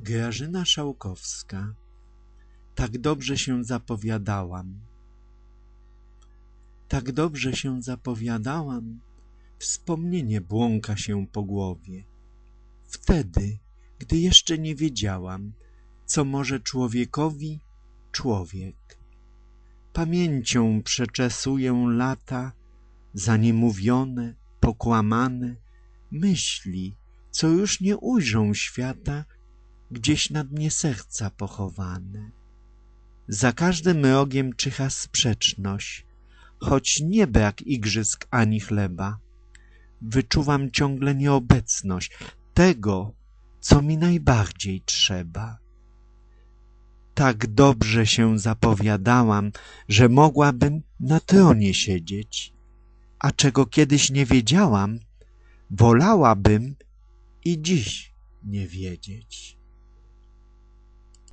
Grażyna Szałkowska. Tak dobrze się zapowiadałam. Tak dobrze się zapowiadałam. Wspomnienie błąka się po głowie. Wtedy, gdy jeszcze nie wiedziałam Co może człowiekowi człowiek. Pamięcią przeczesuję lata Zaniemówione, pokłamane Myśli, co już nie ujrzą świata Gdzieś na dnie serca pochowane. Za każdym rogiem czyha sprzeczność, choć nie brak igrzysk ani chleba. Wyczuwam ciągle nieobecność tego, co mi najbardziej trzeba. Tak dobrze się zapowiadałam, że mogłabym na tronie siedzieć, a czego kiedyś nie wiedziałam, wolałabym i dziś nie wiedzieć.